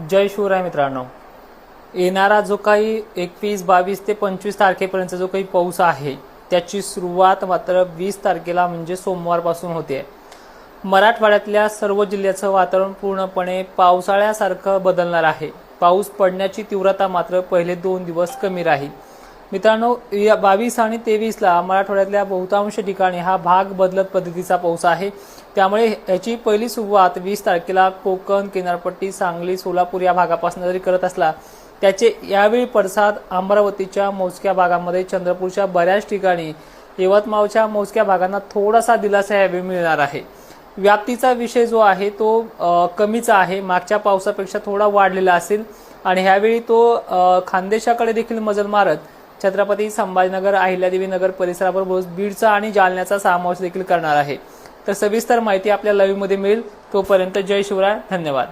जय शिवराय मित्रांनो. येणारा जो काही एकवीस बावीस ते पंचवीस तारखेपर्यंत जो काही पाऊस आहे त्याची सुरुवात मात्र वीस तारखेला म्हणजे सोमवारपासून होते. मराठवाड्यातल्या सर्व जिल्ह्याचं वातावरण पूर्णपणे पावसाळ्यासारखं बदलणार आहे. पाऊस पडण्याची तीव्रता मात्र पहिले दोन दिवस कमी राहील. मित्रांनो या बावीस आणि तेवीसला मराठवाड्यातल्या बहुतांश ठिकाणी हा भाग बदलत पद्धतीचा पाऊस आहे. त्यामुळे याची पहिली सुरुवात वीस तारखेला कोकण किनारपट्टी सांगली सोलापूर या भागापासून जरी करत असला त्याचे यावेळी पडसाद अमरावतीच्या मोजक्या भागामध्ये चंद्रपूरच्या बऱ्याच ठिकाणी यवतमाळच्या मोजक्या भागांना थोडासा दिलासा यावेळी मिळणार आहे. व्याप्तीचा विषय जो आहे तो कमीचा आहे. मागच्या पावसापेक्षा थोडा वाढलेला असेल आणि ह्यावेळी तो खानदेशाकडे देखील मजल मारत छत्रपती संभाजीनगर अहिल्यादेवी नगर परिसराबरोबर बीडचा आणि जालन्याचा समावेश देखील करणार आहे. तर सविस्तर माहिती आपल्या लवीमध्ये मिळेल. तोपर्यंत जय शिवराय. धन्यवाद.